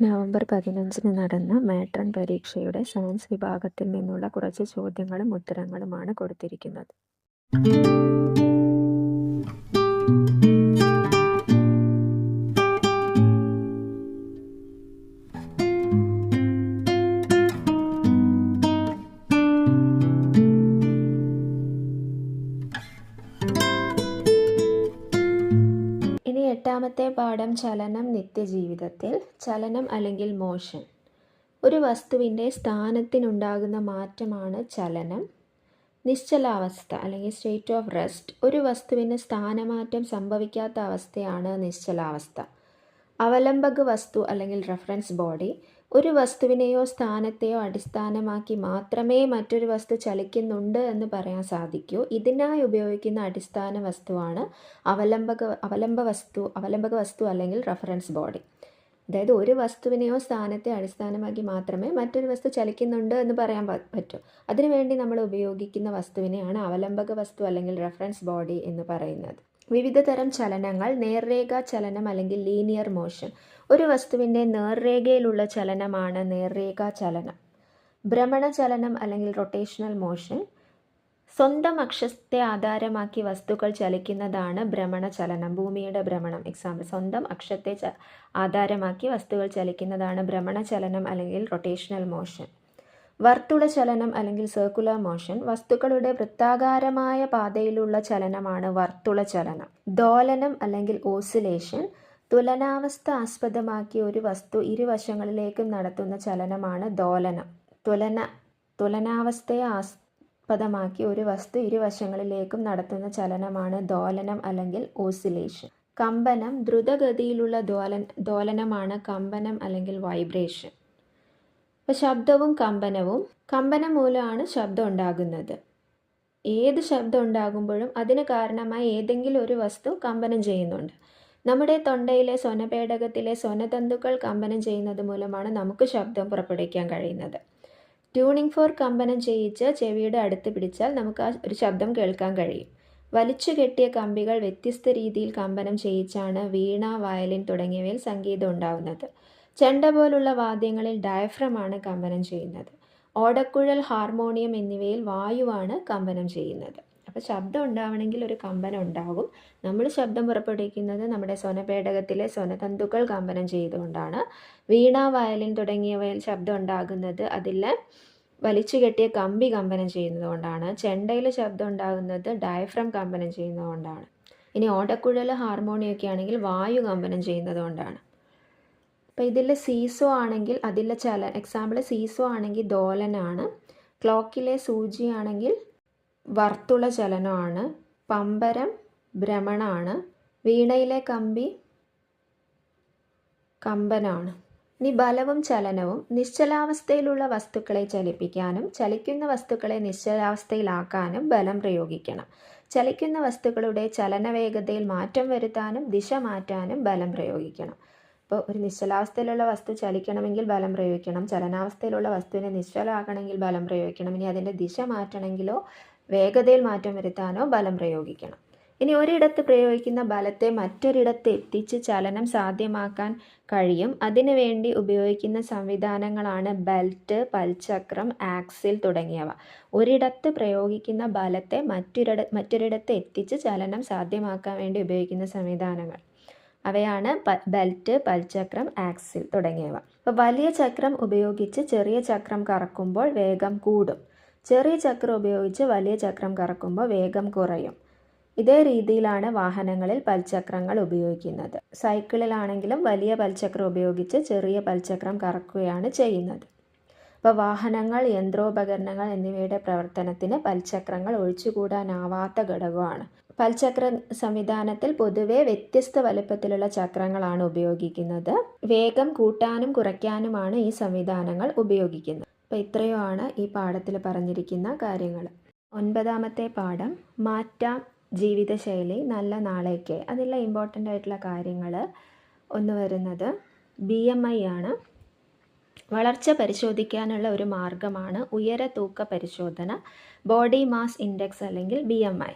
November പതിനഞ്ചിന് നടന്ന matron പരീക്ഷയുടെ സയൻസ് വിഭാഗത്തിൽ നിന്നുള്ള കുറച്ച് ചോദ്യങ്ങളും ഉത്തരങ്ങളുമാണ് കൊടുത്തിരിക്കുന്നത്. പാഠം ചലനം നിത്യജീവിതത്തിൽ ചലനം അല്ലെങ്കിൽ മോഷൻ ഒരു വസ്തുവിന്റെ സ്ഥാനത്തിനുണ്ടാകുന്ന മാറ്റമാണ് ചലനം. നിശ്ചലാവസ്ഥ അല്ലെങ്കിൽ സ്റ്റേറ്റ് ഓഫ് റെസ്റ്റ് ഒരു വസ്തുവിന് സ്ഥാനമാറ്റം സംഭവിക്കാത്ത അവസ്ഥയാണ് നിശ്ചലാവസ്ഥ. അവലംബക വസ്തു അല്ലെങ്കിൽ റെഫറൻസ് ബോഡി ഒരു വസ്തുവിനെയോ സ്ഥാനത്തെയോ അടിസ്ഥാനമാക്കി മാത്രമേ മറ്റൊരു വസ്തു ചലിക്കുന്നുണ്ട് എന്ന് പറയാൻ സാധിക്കൂ. ഇതിനായി ഉപയോഗിക്കുന്ന അടിസ്ഥാന വസ്തുവാണ് അവലംബക അവലംബ വസ്തു അവലംബക വസ്തു അല്ലെങ്കിൽ റഫറൻസ് ബോഡി അതായത് ഒരു വസ്തുവിനെയോ സ്ഥാനത്തെ അടിസ്ഥാനമാക്കി മാത്രമേ മറ്റൊരു വസ്തു ചലിക്കുന്നുണ്ട് എന്ന് പറയാൻ പറ്റൂ. അതിനുവേണ്ടി നമ്മൾ ഉപയോഗിക്കുന്ന വസ്തുവിനെയാണ് അവലംബക വസ്തു അല്ലെങ്കിൽ റഫറൻസ് ബോഡി എന്ന് പറയുന്നത്. വിവിധ തരം ചലനങ്ങൾ നേർരേഖാ ചലനം അല്ലെങ്കിൽ ലീനിയർ മോഷൻ ഒരു വസ്തുവിന്റെ നേർരേഖയിലുള്ള ചലനമാണ് നേർരേഖാ ചലനം. ഭ്രമണ ചലനം അല്ലെങ്കിൽ റൊട്ടേഷണൽ മോഷൻ സ്വന്തം അക്ഷത്തെ ആധാരമാക്കി വസ്തുക്കൾ ചലിക്കുന്നതാണ് ഭ്രമണ ചലനം ഭൂമിയുടെ ഭ്രമണം. എക്സാമ്പിൾ സ്വന്തം അക്ഷത്തെ ആധാരമാക്കി വസ്തുക്കൾ ചലിക്കുന്നതാണ് ഭ്രമണ ചലനം അല്ലെങ്കിൽ റൊട്ടേഷണൽ മോഷൻ വർത്തുള ചലനം അല്ലെങ്കിൽ സർക്കുലർ മോഷൻ വസ്തുക്കളുടെ വൃത്താകാരമായ പാതയിലുള്ള ചലനമാണ് വർത്തുള ചലനം. ദോലനം അല്ലെങ്കിൽ ഓസിലേഷൻ തുലനാവസ്ഥ ആസ്പദമാക്കി ഒരു വസ്തു ഇരുവശങ്ങളിലേക്കും നടത്തുന്ന ചലനമാണ് ദോലനം തുലന തുലനാവസ്ഥയെ ആസ്പദമാക്കി ഒരു വസ്തു ഇരുവശങ്ങളിലേക്കും നടത്തുന്ന ചലനമാണ് ദോലനം അല്ലെങ്കിൽ ഓസിലേഷൻ. കമ്പനം ദ്രുതഗതിയിലുള്ള ദോലൻ ദോലനമാണ് കമ്പനം അല്ലെങ്കിൽ വൈബ്രേഷൻ. ശബ്ദവും കമ്പനവും കമ്പനം മൂലമാണ് ശബ്ദം ഉണ്ടാകുന്നത്. ഏത് ശബ്ദം ഉണ്ടാകുമ്പോഴും അതിന് കാരണമായി ഏതെങ്കിലും ഒരു വസ്തു കമ്പനം ചെയ്യുന്നുണ്ട്. നമ്മുടെ തൊണ്ടയിലെ സ്വനപേടകത്തിലെ സ്വനതന്തുക്കൾ കമ്പനം ചെയ്യുന്നത് മൂലമാണ് നമുക്ക് ശബ്ദം പുറപ്പെടുവിക്കാൻ കഴിയുന്നത്. ട്യൂണിംഗ് ഫോർ കമ്പനം ചെയ്യിച്ച് ചെവിയുടെ അടുത്ത് പിടിച്ചാൽ നമുക്ക് ആ ഒരു ശബ്ദം കേൾക്കാൻ കഴിയും. വലിച്ചു കെട്ടിയ കമ്പികൾ വ്യത്യസ്ത രീതിയിൽ കമ്പനം ചെയ്യിച്ചാണ് വീണ വയലിൻ തുടങ്ങിയവയിൽ സംഗീതം ഉണ്ടാവുന്നത്. ചെണ്ട പോലുള്ള വാദ്യങ്ങളിൽ ഡയഫ്രമാണ് കമ്പനം ചെയ്യുന്നത്. ഓടക്കുഴൽ ഹാർമോണിയം എന്നിവയിൽ വായുവാണ് കമ്പനം ചെയ്യുന്നത്. അപ്പോൾ ശബ്ദം ഉണ്ടാവണമെങ്കിൽ ഒരു കമ്പനം ഉണ്ടാകും. നമ്മൾ ശബ്ദം പുറപ്പെടുവിക്കുന്നത് നമ്മുടെ സ്വനപേടകത്തിലെ സ്വനതന്തുക്കൾ കമ്പനം ചെയ്തുകൊണ്ടാണ്. വീണ വയലിൻ തുടങ്ങിയവയിൽ ശബ്ദം ഉണ്ടാകുന്നത് അതിൽ വലിച്ചു കെട്ടിയ കമ്പി കമ്പനം ചെയ്യുന്നതുകൊണ്ടാണ്. ചെണ്ടയിൽ ശബ്ദം ഉണ്ടാകുന്നത് ഡയഫ്രം കമ്പനം ചെയ്യുന്നതുകൊണ്ടാണ്. ഇനി ഓടക്കുഴൽ ഹാർമോണിയൊക്കെ ആണെങ്കിൽ വായു കമ്പനം ചെയ്യുന്നതുകൊണ്ടാണ്. അപ്പോൾ ഇതിൽ സീസോ ആണെങ്കിൽ അതിലെ ചല എക്സാമ്പിൾ സീസോ ആണെങ്കിൽ ദോലനാണ്. ക്ലോക്കിലെ സൂചി ആണെങ്കിൽ വർത്തുള ചലനമാണ്. പമ്പരം ഭ്രമണമാണ് വീണയിലെ കമ്പി കമ്പനാണ്. ഇനി ബലവും ചലനവും നിശ്ചലാവസ്ഥയിലുള്ള വസ്തുക്കളെ ചലിപ്പിക്കാനും ചലിക്കുന്ന വസ്തുക്കളെ നിശ്ചലാവസ്ഥയിലാക്കാനും ബലം പ്രയോഗിക്കണം. ചലിക്കുന്ന വസ്തുക്കളുടെ ചലനവേഗതയിൽ മാറ്റം വരുത്താനും ദിശ മാറ്റാനും ബലം പ്രയോഗിക്കണം. ഇപ്പോൾ ഒരു നിശ്ചലാവസ്ഥയിലുള്ള വസ്തു ചലിക്കണമെങ്കിൽ ബലം പ്രയോഗിക്കണം. ചലനാവസ്ഥയിലുള്ള വസ്തുവിനെ നിശ്ചലമാക്കണമെങ്കിൽ ബലം പ്രയോഗിക്കണം. ഇനി അതിന്റെ ദിശ മാറ്റണമെങ്കിലോ വേഗതയിൽ മാറ്റം വരുത്താനോ ബലം പ്രയോഗിക്കണം. ഇനി ഒരിടത്ത് പ്രയോഗിക്കുന്ന ബലത്തെ മറ്റൊരിടത്ത് എത്തിച്ച് ചലനം സാധ്യമാക്കാൻ കഴിയും. അതിനുവേണ്ടി ഉപയോഗിക്കുന്ന സംവിധാനങ്ങളാണ് ബെൽറ്റ് പൽചക്രം ആക്സിൽ തുടങ്ങിയവ. ഒരിടത്ത് പ്രയോഗിക്കുന്ന ബലത്തെ മറ്റൊരിട മറ്റൊരിടത്ത് എത്തിച്ച് ചലനം സാധ്യമാക്കാൻ വേണ്ടി ഉപയോഗിക്കുന്ന സംവിധാനങ്ങൾ. അവയാണ് ബെൽറ്റ് പൽചക്രം ആക്സിൽ തുടങ്ങിയവ. വലിയ ചക്രം ഉപയോഗിച്ച് ചെറിയ ചക്രം കറക്കുമ്പോൾ വേഗം കൂടും. ചെറിയ ചക്രം ഉപയോഗിച്ച് വലിയ ചക്രം കറക്കുമ്പോൾ വേഗം കുറയും. ഇതേ രീതിയിലാണ് വാഹനങ്ങളിൽ പൽചക്രങ്ങൾ ഉപയോഗിക്കുന്നത്. സൈക്കിളിലാണെങ്കിലും വലിയ പൽചക്രം ഉപയോഗിച്ച് ചെറിയ പൽചക്രം കറക്കുകയാണ് ചെയ്യുന്നത്. അപ്പോൾ വാഹനങ്ങൾ യന്ത്രോപകരണങ്ങൾ എന്നിവയുടെ പ്രവർത്തനത്തിന് പൽചക്രങ്ങൾ ഒഴിച്ചുകൂടാനാവാത്ത ഘടകമാണ്. പൽചക്ര സംവിധാനത്തിൽ പൊതുവെ വ്യത്യസ്ത വലുപ്പത്തിലുള്ള ചക്രങ്ങളാണ് ഉപയോഗിക്കുന്നത്. വേഗം കൂട്ടാനും കുറയ്ക്കാനുമാണ് ഈ സംവിധാനങ്ങൾ ഉപയോഗിക്കുന്നത്. അപ്പോൾ ഇത്രയോ ആണ് ഈ പാഠത്തിൽ പറഞ്ഞിരിക്കുന്ന കാര്യങ്ങൾ. ഒൻപതാമത്തെ പാഠം മാറ്റാം ജീവിതശൈലി നല്ല നാളേക്ക്. അതിലെ ഇമ്പോർട്ടന്റ് ആയിട്ടുള്ള കാര്യങ്ങൾ ഒന്ന് വരുന്നത് ബി എം ഐ ആണ്. വളർച്ച പരിശോധിക്കാനുള്ള ഒരു മാർഗമാണ് ഉയര തൂക്ക പരിശോധന ബോഡി മാസ് ഇൻഡെക്സ് അല്ലെങ്കിൽ ബി എം ഐ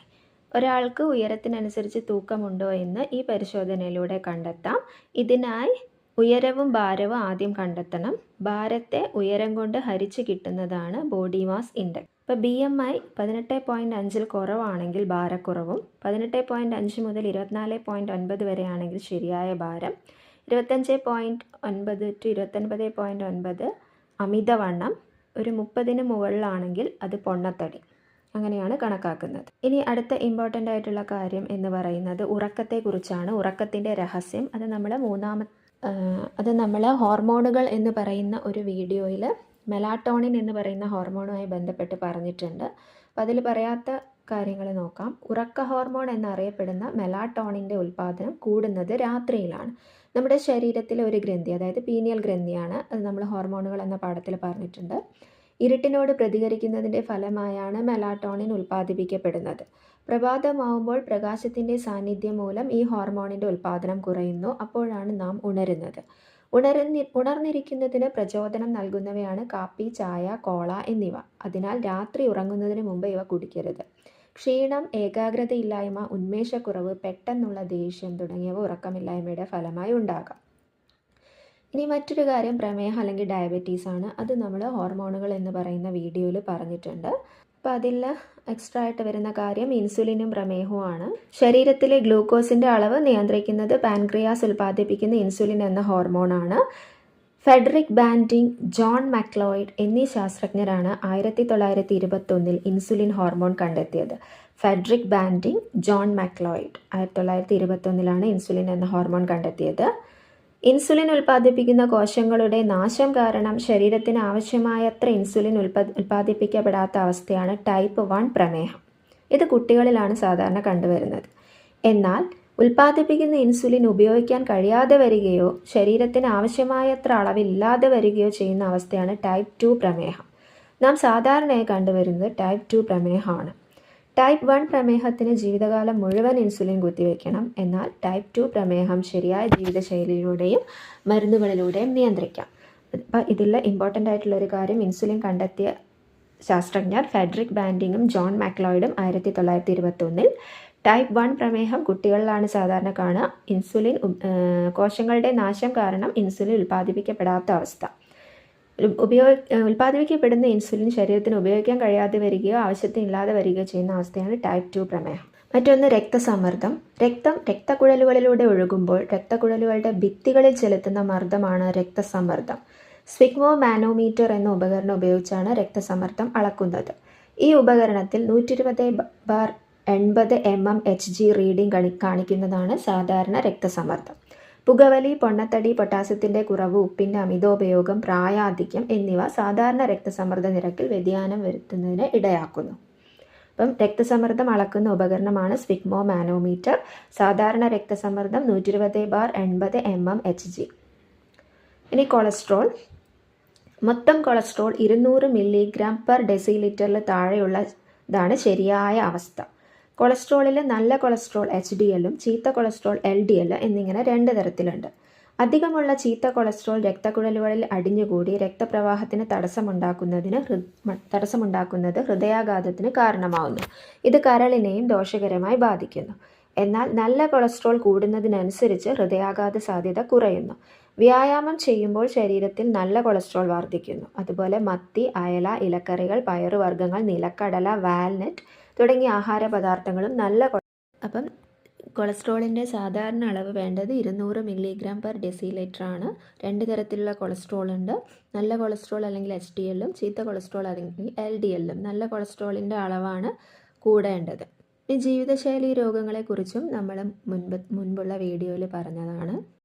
ഒരാൾക്ക് ഉയരത്തിനനുസരിച്ച് തൂക്കമുണ്ടോ എന്ന് ഈ പരിശോധനയിലൂടെ കണ്ടെത്താം. ഇതിനായി ഉയരവും ഭാരവും ആദ്യം കണ്ടെത്തണം. ഭാരത്തെ ഉയരം കൊണ്ട് ഹരിച്ച് കിട്ടുന്നതാണ് ബോഡി മാസ് ഇൻഡെക്സ്. ഇപ്പോൾ ബി എം ഐ പതിനെട്ട് പോയിന്റ് അഞ്ചിൽ കുറവാണെങ്കിൽ ഭാരക്കുറവും പതിനെട്ട് പോയിന്റ് അഞ്ച് മുതൽ ഇരുപത്തിനാല് പോയിന്റ് ഒൻപത് വരെയാണെങ്കിൽ ശരിയായ ഭാരം ഇരുപത്തഞ്ച് പോയിന്റ് ഒൻപത് ടു ഇരുപത്തൊൻപത് പോയിന്റ് ഒൻപത് അമിതവണ്ണം ഒരു മുപ്പതിന് മുകളിലാണെങ്കിൽ അത് പൊണ്ണത്തടി. അങ്ങനെയാണ് കണക്കാക്കുന്നത്. ഇനി അടുത്ത ഇമ്പോർട്ടന്റ് ആയിട്ടുള്ള കാര്യം എന്ന് പറയുന്നത് ഉറക്കത്തെക്കുറിച്ചാണ്. ഉറക്കത്തിന്റെ രഹസ്യം അത് നമ്മൾ മൂന്നാമത്തെ അത് നമ്മൾ ഹോർമോണുകൾ എന്ന് പറയുന്ന ഒരു വീഡിയോയിൽ മെലാട്ടോണിൻ എന്ന് പറയുന്ന ഹോർമോണുമായി ബന്ധപ്പെട്ട് പറഞ്ഞിട്ടുണ്ട്. അപ്പോൾ അതിൽ പറയാത്ത കാര്യങ്ങൾ നോക്കാം. ഉറക്ക ഹോർമോൺ എന്നറിയപ്പെടുന്ന മെലാട്ടോണിന്റെ ഉൽപ്പാദനം കൂടുന്നത് രാത്രിയിലാണ്. നമ്മുടെ ശരീരത്തിലെ ഒരു ഗ്രന്ഥി അതായത് പീനിയൽ ഗ്രന്ഥിയാണ് അത് നമ്മൾ ഹോർമോണുകൾ എന്ന പാഠത്തിൽ പറഞ്ഞിട്ടുണ്ട്. ഇരുട്ടിനോട് പ്രതികരിക്കുന്നതിന്റെ ഫലമായാണ് മെലാട്ടോണിൻ ഉൽപ്പാദിപ്പിക്കപ്പെടുന്നത്. പ്രഭാതമാവുമ്പോൾ പ്രകാശത്തിന്റെ സാന്നിധ്യം മൂലം ഈ ഹോർമോണിന്റെ ഉൽപ്പാദനം കുറയുന്നു. അപ്പോഴാണ് നാം ഉണരുന്നത്. ഉണരുന്നി ഉണർന്നിരിക്കുന്നതിന് പ്രചോദനം നൽകുന്നവയാണ് കാപ്പി ചായ കോള എന്നിവ. അതിനാൽ രാത്രി ഉറങ്ങുന്നതിന് മുമ്പ് ഇവ കുടിക്കരുത്. ക്ഷീണം ഏകാഗ്രതയില്ലായ്മ ഉന്മേഷക്കുറവ് പെട്ടെന്നുള്ള ദേഷ്യം തുടങ്ങിയവ ഉറക്കമില്ലായ്മയുടെ ഫലമായി ഉണ്ടാകാം. ഇനി മറ്റൊരു കാര്യം പ്രമേഹം അല്ലെങ്കിൽ ഡയബറ്റീസ് ആണ്. അത് നമ്മൾ ഹോർമോണുകൾ എന്ന് പറയുന്ന വീഡിയോയിൽ പറഞ്ഞിട്ടുണ്ട്. അപ്പോൾ അതിൽ എക്സ്ട്രാ ആയിട്ട് വരുന്ന കാര്യം ഇൻസുലിനും പ്രമേഹവുമാണ് ശരീരത്തിലെ ഗ്ലൂക്കോസിന്റെ അളവ് നിയന്ത്രിക്കുന്നത് പാൻക്രിയാസ് ഉൽപ്പാദിപ്പിക്കുന്ന ഇൻസുലിൻ എന്ന ഹോർമോണാണ് ഫെഡറിക് ബാൻഡിങ് ജോൺ മക്ലോയിഡ് എന്നീ ശാസ്ത്രജ്ഞരാണ് ആയിരത്തി തൊള്ളായിരത്തി ഇരുപത്തൊന്നിൽ ഇൻസുലിൻ ഹോർമോൺ കണ്ടെത്തിയത്. ഫെഡറിക് ബാൻഡിങ് ജോൺ മക്ലോയിഡ് ആയിരത്തി തൊള്ളായിരത്തി ഇരുപത്തൊന്നിലാണ് ഇൻസുലിൻ എന്ന ഹോർമോൺ കണ്ടെത്തിയത്. ഇൻസുലിൻ ഉൽപ്പാദിപ്പിക്കുന്ന കോശങ്ങളുടെ നാശം കാരണം ശരീരത്തിന് ആവശ്യമായത്ര ഇൻസുലിൻ ഉൽപ്പാ ഉൽപ്പാദിപ്പിക്കപ്പെടാത്ത അവസ്ഥയാണ് ടൈപ്പ് വൺ പ്രമേഹം. ഇത് കുട്ടികളിലാണ് സാധാരണ കണ്ടുവരുന്നത്. എന്നാൽ ഉൽപ്പാദിപ്പിക്കുന്ന ഇൻസുലിൻ ഉപയോഗിക്കാൻ കഴിയാതെ വരികയോ ശരീരത്തിന് ആവശ്യമായത്ര അളവില്ലാതെ വരികയോ ചെയ്യുന്ന അവസ്ഥയാണ് ടൈപ്പ് ടു പ്രമേഹം. നാം സാധാരണയായി കണ്ടുവരുന്നത് ടൈപ്പ് ടു പ്രമേഹമാണ്. ടൈപ്പ് വൺ പ്രമേഹത്തിന് ജീവിതകാലം മുഴുവൻ ഇൻസുലിൻ കുത്തിവെക്കണം. എന്നാൽ ടൈപ്പ് ടു പ്രമേഹം ശരിയായ ജീവിതശൈലിയിലൂടെയും മരുന്നുകളിലൂടെയും നിയന്ത്രിക്കാം. അപ്പം ഇതിൽ ഇമ്പോർട്ടന്റ് ആയിട്ടുള്ള ഒരു കാര്യം ഇൻസുലിൻ കണ്ടെത്തിയ ശാസ്ത്രജ്ഞർ ഫെഡറിക് ബാൻഡിങ്ങും ജോൺ മാക്ലോയിഡും ആയിരത്തി തൊള്ളായിരത്തി ഇരുപത്തൊന്നിൽ ടൈപ്പ് വൺ പ്രമേഹം കുട്ടികളിലാണ് സാധാരണ കാണുക. ഇൻസുലിൻ കോശങ്ങളുടെ നാശം കാരണം ഇൻസുലിൻ ഉൽപ്പാദിപ്പിക്കപ്പെടാത്ത അവസ്ഥ. ഉപയോഗ ഉൽപ്പാദിപ്പിക്കപ്പെടുന്ന ഇൻസുലിൻ ശരീരത്തിന് ഉപയോഗിക്കാൻ കഴിയാതെ വരികയോ ആവശ്യത്തിനില്ലാതെ വരികയോ ചെയ്യുന്ന അവസ്ഥയാണ് ടൈപ്പ് ടു പ്രമേഹം. മറ്റൊന്ന് രക്തസമ്മർദ്ദം. രക്തം രക്തക്കുഴലുകളിലൂടെ ഒഴുകുമ്പോൾ രക്തക്കുഴലുകളുടെ ഭിത്തികളിൽ ചെലുത്തുന്ന മർദ്ദമാണ് രക്തസമ്മർദ്ദം. സ്വിഗ്മോ മാനോമീറ്റർ എന്ന ഉപകരണം ഉപയോഗിച്ചാണ് രക്തസമ്മർദ്ദം അളക്കുന്നത്. ഈ ഉപകരണത്തിൽ നൂറ്റി ഇരുപത് ബാർ എൺപത് M M H G reading കാണിക്കുന്നതാണ് സാധാരണ രക്തസമ്മർദ്ദം. പുകവലി പൊണ്ണത്തടി പൊട്ടാസ്യത്തിന്റെ കുറവ് ഉപ്പിന്റെ അമിതോപയോഗം പ്രായാധിക്യം എന്നിവ സാധാരണ രക്തസമ്മർദ്ദ നിരക്കിൽ വ്യതിയാനം വരുത്തുന്നതിന് ഇടയാക്കുന്നു. അപ്പം രക്തസമ്മർദ്ദം അളക്കുന്ന ഉപകരണമാണ് സ്വിഗ്മോ മാനോമീറ്റർ സാധാരണ രക്തസമ്മർദ്ദം നൂറ്റി ഇരുപത് ബാർ എൺപത് എം എം എച്ച് ജി. ഇനി കൊളസ്ട്രോൾ. മൊത്തം കൊളസ്ട്രോൾ ഇരുന്നൂറ് മില്ലിഗ്രാം പെർ ഡെസിലിറ്ററിൽ താഴെയുള്ള ഇതാണ് ശരിയായ അവസ്ഥ. കൊളസ്ട്രോളിൽ നല്ല കൊളസ്ട്രോൾ എച്ച് ഡി എല്ലും ചീത്ത കൊളസ്ട്രോൾ എൽ ഡി എൽ എന്നിങ്ങനെ രണ്ട് തരത്തിലുണ്ട്. അധികമുള്ള ചീത്ത കൊളസ്ട്രോൾ രക്തക്കുഴലുകളിൽ അടിഞ്ഞുകൂടി രക്തപ്രവാഹത്തിന് തടസ്സമുണ്ടാക്കുന്നതിന് തടസ്സമുണ്ടാക്കുന്നത് ഹൃദയാഘാതത്തിന് കാരണമാവുന്നു. ഇത് കരളിനെയും ദോഷകരമായി ബാധിക്കുന്നു. എന്നാൽ നല്ല കൊളസ്ട്രോൾ കൂടുന്നതിനനുസരിച്ച് ഹൃദയാഘാത സാധ്യത കുറയുന്നു. വ്യായാമം ചെയ്യുമ്പോൾ ശരീരത്തിൽ നല്ല കൊളസ്ട്രോൾ വർദ്ധിക്കുന്നു. അതുപോലെ മത്തി അയല ഇലക്കറികൾ പയറുവർഗങ്ങൾ നിലക്കടല വാൽനട്ട് തുടങ്ങിയ ആഹാര പദാർത്ഥങ്ങളും നല്ല അപ്പം കൊളസ്ട്രോളിന്റെ സാധാരണ അളവ് വേണ്ടത് ഇരുന്നൂറ് മില്ലിഗ്രാം പെർ ഡെസിലിറ്റർ ആണ് രണ്ട് തരത്തിലുള്ള കൊളസ്ട്രോൾ ഉണ്ട് നല്ല കൊളസ്ട്രോൾ അല്ലെങ്കിൽ എച്ച് ഡി എല്ലും ചീത്ത കൊളസ്ട്രോൾ അല്ലെങ്കിൽ എൽ ഡി എല്ലും നല്ല കൊളസ്ട്രോളിന്റെ അളവാണ് കൂടേണ്ടത്. ഈ ജീവിതശൈലി രോഗങ്ങളെക്കുറിച്ചും നമ്മൾ മുൻപ് മുൻപുള്ള വീഡിയോയിൽ പറഞ്ഞതാണ്.